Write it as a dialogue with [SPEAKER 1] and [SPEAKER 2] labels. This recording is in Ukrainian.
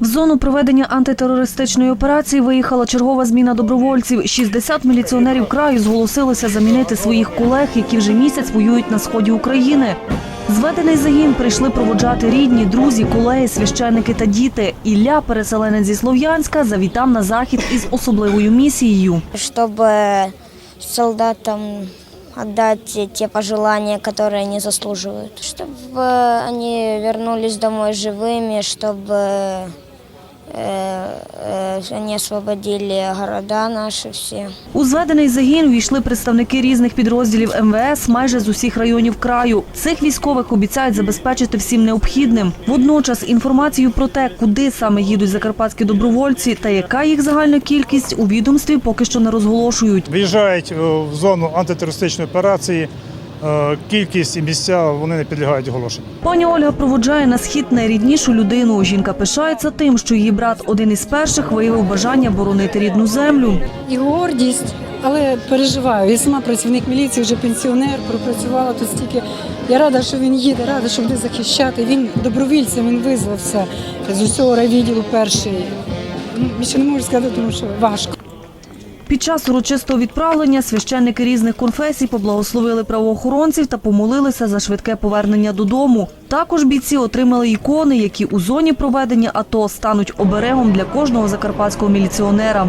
[SPEAKER 1] В зону проведення антитерористичної операції виїхала чергова зміна добровольців. 60 міліціонерів краю зголосилися замінити своїх колег, які вже місяць воюють на сході України. Зведений загін прийшли проводжати рідні, друзі, колеги, священники та діти. Ілля, переселенець зі Слов'янська, завітав на захід із особливою місією.
[SPEAKER 2] чтобы солдатам отдать те пожелания, которые они заслуживают. Чтобы они вернулись домой живыми, чтобы э, э, освободили города наши все.
[SPEAKER 1] У зведений загін увійшли представники різних підрозділів МВС майже з усіх районів краю. Цих військових обіцяють забезпечити всім необхідним. Водночас інформацію про те, куди саме їдуть закарпатські добровольці та яка їх загальна кількість у відомстві поки що не розголошують.
[SPEAKER 3] Виїжджають е, в зону антитерористичної операції. Е, Кількість і місця вони не підлягають оголошенню.
[SPEAKER 1] Пані Ольга проводжає на схід найріднішу людину. Жінка пишається тим, що її брат один із перших виявив бажання боронити рідну землю.
[SPEAKER 4] і гордість, але переживаю. Я сама працівник міліції, вже пенсіонер, пропрацювала тут стільки. Я рада, що він їде, рада, що буде захищати. Він добровільцем, він визвався з усього райвідділу перший. Ну, Більше не можу сказати, тому що важко.
[SPEAKER 1] Під час урочистого відправлення священники різних конфесій поблагословили правоохоронців та помолилися за швидке повернення додому. Також бійці отримали ікони, які у зоні проведення АТО стануть оберегом для кожного закарпатського міліціонера.